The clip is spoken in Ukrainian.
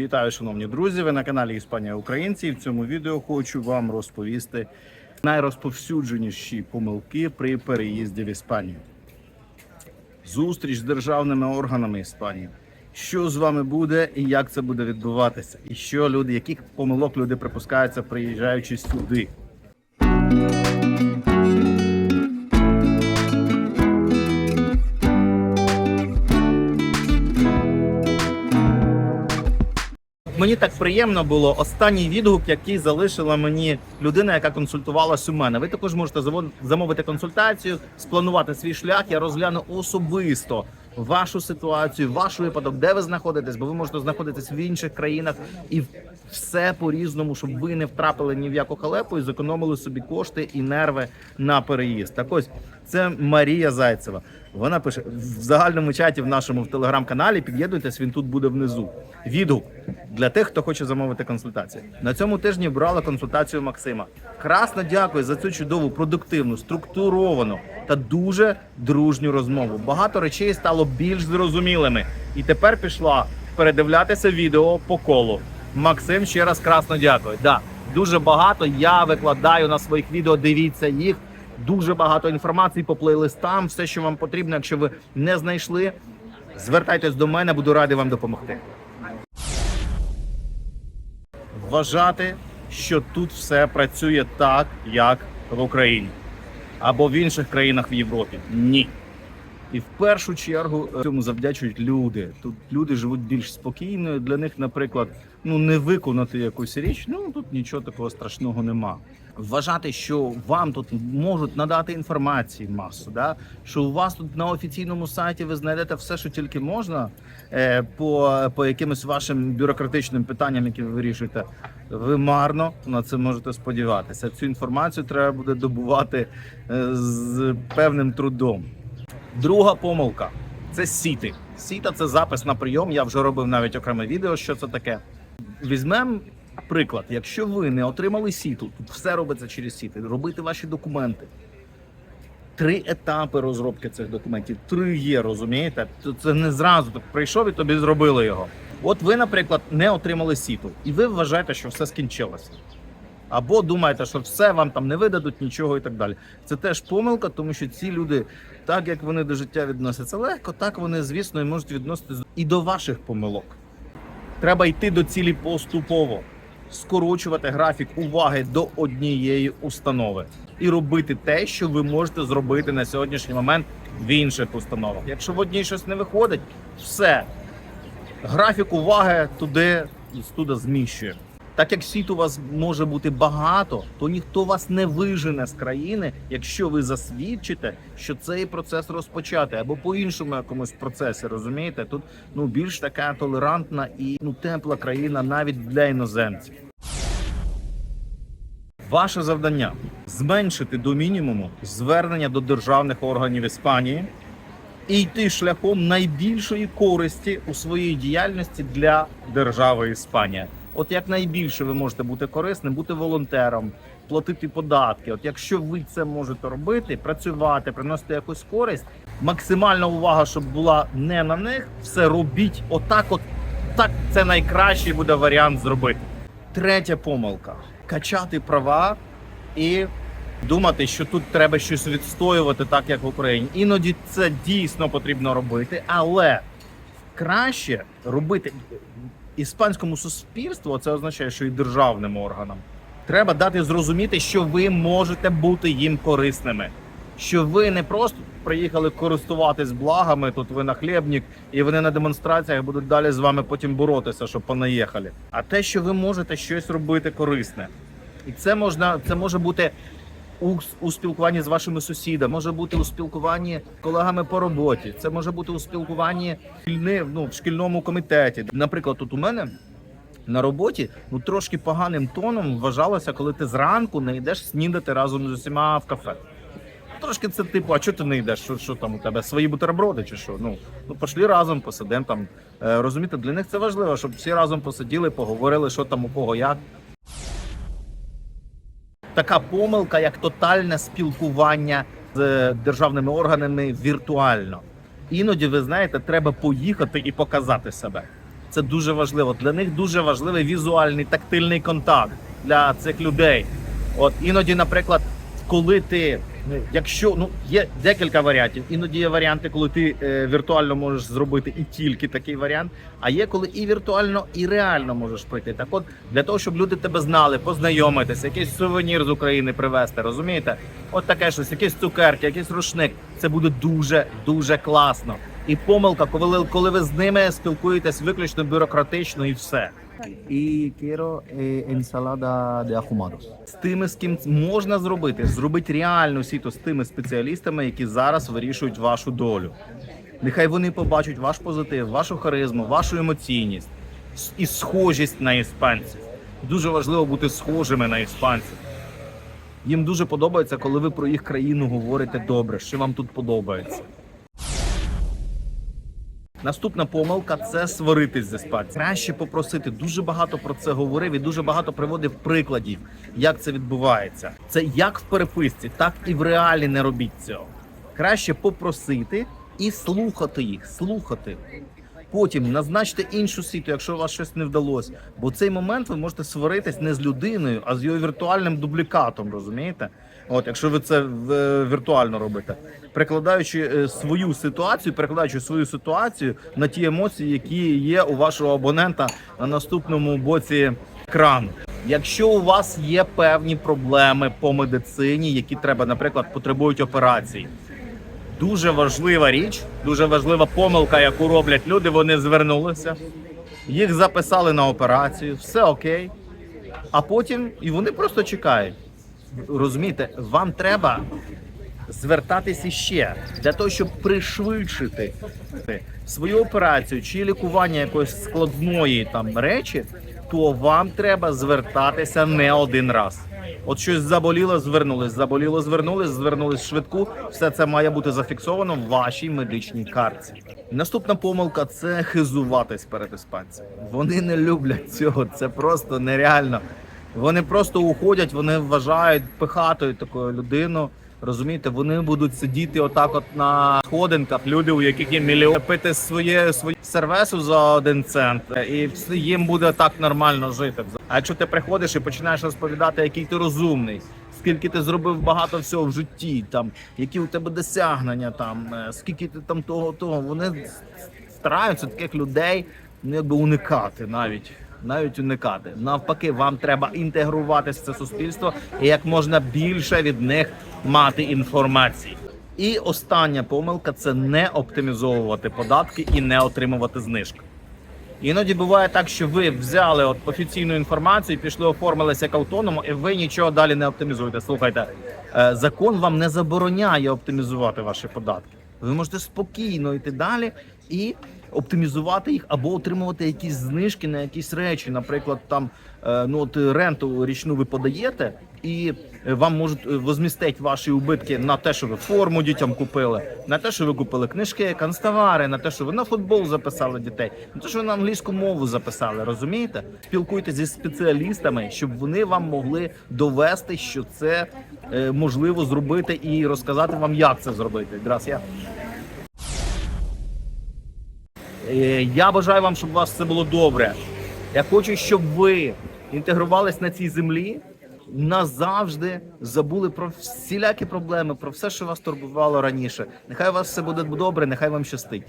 Вітаю, шановні друзі! Ви на каналі Іспанія Українці. І в цьому відео хочу вам розповісти найрозповсюдженіші помилки при переїзді в Іспанію. Зустріч з державними органами Іспанії. Що з вами буде і як це буде відбуватися? І що люди, яких помилок люди припускаються, приїжджаючи сюди? Мені так приємно було останній відгук, який залишила мені людина, яка консультувалась у мене. Ви також можете замовити консультацію, спланувати свій шлях. Я розгляну особисто вашу ситуацію, ваш випадок, де ви знаходитесь, бо ви можете знаходитись в інших країнах і все по різному, щоб ви не втрапили ні в яку халепу і зекономили собі кошти і нерви на переїзд. Так ось це Марія Зайцева. Вона пише в загальному чаті в нашому в телеграм-каналі. Під'єднуйтесь, він тут буде внизу. Відгук для тих, хто хоче замовити консультацію. На цьому тижні брала консультацію Максима. Красно дякую за цю чудову, продуктивну, структуровану та дуже дружню розмову. Багато речей стало більш зрозумілими, і тепер пішла передивлятися відео по колу. Максим ще раз красно дякую. Да, дуже багато я викладаю на своїх відео. Дивіться їх. Дуже багато інформації по плейлистам. Все, що вам потрібно, якщо ви не знайшли, звертайтесь до мене, буду радий вам допомогти. Вважати, що тут все працює так, як в Україні або в інших країнах в Європі. Ні. І в першу чергу е, цьому завдячують люди. Тут люди живуть більш спокійно. Для них, наприклад, ну не виконати якусь річ, ну тут нічого такого страшного нема. Вважати, що вам тут можуть надати інформації масу, да? що у вас тут на офіційному сайті ви знайдете все, що тільки можна, е, по, по якимось вашим бюрократичним питанням, які ви вирішуєте. Ви марно на це можете сподіватися. Цю інформацію треба буде добувати е, з певним трудом. Друга помилка це сіти. Сіта це запис на прийом. Я вже робив навіть окреме відео, що це таке. Візьмемо приклад. Якщо ви не отримали сіту, тут все робиться через сіти, робити ваші документи. Три етапи розробки цих документів. Три є, розумієте? Це не зразу так прийшов і тобі зробили його. От ви, наприклад, не отримали сіту, і ви вважаєте, що все скінчилося. Або думаєте, що все вам там не видадуть нічого і так далі. Це теж помилка, тому що ці люди, так як вони до життя відносяться легко, так вони, звісно, і можуть відноситися і до ваших помилок. Треба йти до цілі поступово, скорочувати графік уваги до однієї установи і робити те, що ви можете зробити на сьогоднішній момент в інших установах. Якщо в одній щось не виходить, все графік уваги туди туди зміщує. Так як сіт у вас може бути багато, то ніхто вас не вижене з країни, якщо ви засвідчите, що цей процес розпочати, або по іншому якомусь процесі, розумієте? Тут ну більш така толерантна і ну тепла країна навіть для іноземців. Ваше завдання зменшити до мінімуму звернення до державних органів Іспанії і йти шляхом найбільшої користі у своїй діяльності для держави Іспанія. От як найбільше ви можете бути корисним, бути волонтером, платити податки. От якщо ви це можете робити, працювати, приносити якусь користь, максимальна увага, щоб була не на них, все робіть отак. От так це найкращий буде варіант зробити. Третя помилка качати права і думати, що тут треба щось відстоювати, так як в Україні. Іноді це дійсно потрібно робити, але краще робити іспанському суспільству. Це означає, що і державним органам треба дати зрозуміти, що ви можете бути їм корисними. Що ви не просто приїхали користуватись благами, тут ви нахлєбник, і вони на демонстраціях будуть далі з вами потім боротися, щоб понаїхали. А те, що ви можете щось робити корисне, і це можна, це може бути у, у спілкуванні з вашими сусідами, може бути у спілкуванні колегами по роботі, це може бути у спілкуванні шкільни, ну, в шкільному комітеті. Наприклад, тут у мене. На роботі ну трошки поганим тоном вважалося, коли ти зранку не йдеш снідати разом з усіма в кафе. Трошки це типу, а чого ти не йдеш? Що, що там у тебе? Свої бутерброди чи що? Ну, ну пошли разом, посидимо там. Е, розумієте, для них це важливо, щоб всі разом посиділи, поговорили, що там у кого як. Така помилка, як тотальне спілкування з державними органами віртуально. Іноді, ви знаєте, треба поїхати і показати себе. Це дуже важливо. Для них дуже важливий візуальний тактильний контакт для цих людей. От іноді, наприклад, коли ти, якщо ну є декілька варіантів, іноді є варіанти, коли ти е, віртуально можеш зробити і тільки такий варіант. А є коли і віртуально, і реально можеш пройти. Так, от для того, щоб люди тебе знали, познайомитися, якийсь сувенір з України привезти, розумієте? От таке щось, якісь цукерки, якийсь рушник. Це буде дуже дуже класно. І помилка, коли, коли ви з ними спілкуєтесь виключно бюрократично і все. Y quiero eh, ensalada de ahumados. з тими, з ким можна зробити, зробити реальну сіту з тими спеціалістами, які зараз вирішують вашу долю. Нехай вони побачать ваш позитив, вашу харизму, вашу емоційність і схожість на іспанців. Дуже важливо бути схожими на іспанців. Їм дуже подобається, коли ви про їх країну говорите добре, що вам тут подобається. Наступна помилка це сваритись з іспанцем. Краще попросити. Дуже багато про це говорив і дуже багато приводив прикладів, як це відбувається. Це як в переписці, так і в реалі не робіть цього. Краще попросити і слухати їх, слухати. Потім назначте іншу сіту, якщо вас щось не вдалося. Бо цей момент ви можете сваритись не з людиною, а з його віртуальним дублікатом, розумієте? От, якщо ви це віртуально робите, перекладаючи е, свою ситуацію, перекладаючи свою ситуацію на ті емоції, які є у вашого абонента на наступному боці екрану. Якщо у вас є певні проблеми по медицині, які треба, наприклад, потребують операції, дуже важлива річ, дуже важлива помилка, яку роблять люди. Вони звернулися, їх записали на операцію, все окей. А потім і вони просто чекають. Розумієте, вам треба звертатись іще для того, щоб пришвидшити свою операцію чи лікування якоїсь складної там речі, то вам треба звертатися не один раз. От щось заболіло, звернулись, заболіло, звернулись, звернулись швидку. Все це має бути зафіксовано в вашій медичній картці. Наступна помилка це хизуватись перед іспанцями. Вони не люблять цього. Це просто нереально. Вони просто уходять, вони вважають пихатою такою людину. Розумієте, вони будуть сидіти отак, от на сходинках. Люди, у яких є мільйон, пити своє своє сервесу за один цент, і вс- їм буде так нормально жити. А якщо ти приходиш і починаєш розповідати, який ти розумний, скільки ти зробив багато всього в житті, там які у тебе досягнення, там е, скільки ти там того, того, вони стараються таких людей ну, якби уникати навіть. Навіть уникати. Навпаки, вам треба інтегруватися в це суспільство і як можна більше від них мати інформації. І остання помилка це не оптимізовувати податки і не отримувати знижки. Іноді буває так, що ви взяли от офіційну інформацію, пішли, оформилися як автоном, і ви нічого далі не оптимізуєте. Слухайте, е, закон вам не забороняє оптимізувати ваші податки. Ви можете спокійно йти далі і оптимізувати їх або отримувати якісь знижки на якісь речі. Наприклад, там е, ну от ренту річну ви подаєте, і е, вам можуть е, возмістити ваші убитки на те, що ви форму дітям купили, на те, що ви купили книжки, канцтовари, на те, що ви на футбол записали дітей, на те, що ви на англійську мову записали. Розумієте? Спілкуйтесь зі спеціалістами, щоб вони вам могли довести, що це е, можливо зробити, і розказати вам, як це зробити. Gracias. Е, Я бажаю вам, щоб у вас все було добре. Я хочу, щоб ви інтегрувались на цій землі, назавжди забули про всілякі проблеми, про все, що вас турбувало раніше. Нехай у вас все буде добре, нехай вам щастить.